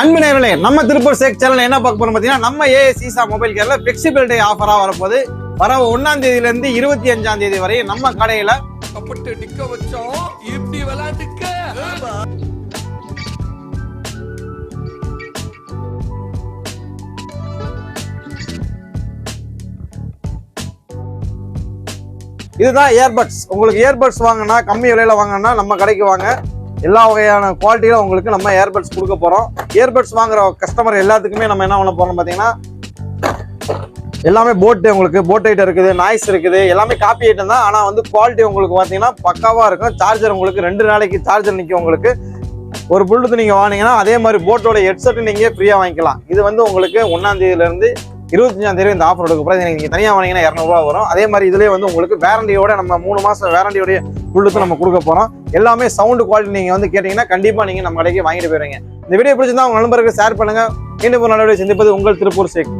அன்பு நேரலே நம்ம திருப்பூர் சேக் சேனல் என்ன பார்க்க போறோம் பார்த்தீங்கன்னா நம்ம ஏ சீசா மொபைல் கேர்ல ஃபிளெக்சிபிள் டே ஆஃபரா வரப்போகுது. வர ஒன்னாம் தேதியில இருந்து இருபத்தி அஞ்சாம் தேதி வரை நம்ம கடையில கப்பட்டு நிக்க வச்சோம். இப்படி விளையாட்டுக்க. இதுதான் இயர்பட்ஸ் உங்களுக்கு இயர்பட்ஸ் வாங்கினா கம்மி விலையில வாங்கினா நம்ம கடைக்கு வாங்க. எல்லா வகையான குவாலிட்டியும் உங்களுக்கு நம்ம ஏர்பட்ஸ் கொடுக்க போகிறோம் ஏர்பட்ஸ் வாங்குற கஸ்டமர் எல்லாத்துக்குமே நம்ம என்ன பண்ண போகிறோம் பார்த்தீங்கன்னா எல்லாமே போட்டு உங்களுக்கு போட் ஐட்டம் இருக்குது நாய்ஸ் இருக்குது எல்லாமே காப்பி ஐட்டம் தான். ஆனால் வந்து குவாலிட்டி உங்களுக்கு பார்த்தீங்கன்னா பக்காவாக இருக்கும். சார்ஜர் உங்களுக்கு ரெண்டு நாளைக்கு சார்ஜர் நிற்கும் உங்களுக்கு. ஒரு புல்லுத்து நீங்கள் வாங்கினீங்கன்னா அதே மாதிரி போட்டோட ஹெட்செட்டு நீங்கள் ஃப்ரீயாக வாங்கிக்கலாம். இது வந்து உங்களுக்கு ஒன்றாந்தேதியிலேருந்து இருபத்தஞ்சாம் தேதி இந்த ஆஃபர் கொடுக்க போகிறோம் நீங்கள் தனியாக வாங்கினீங்கன்னா இரநூறுவா வரும். அதே மாதிரி இதுலேயே வந்து உங்களுக்கு வேரண்டியோட நம்ம மூணு மாதம் வேரண்டியோடைய புல்லுத்து நம்ம கொடுக்க போகிறோம் எல்லாமே சவுண்டு குவாலிட்டி நீங்கள் வந்து கேட்டிங்கன்னா கண்டிப்பாக நீங்கள் நம்ம கடைக்கு வாங்கிட்டு போயிருவீங்க. இந்த வீடியோ பிடிச்சிருந்தா உங்கள் நண்பருக்கு ஷேர் பண்ணுங்கள் மீண்டும் ஒரு நல்ல வீடியோ சந்திப்பது உங்கள் திருப்பூர் சேக்.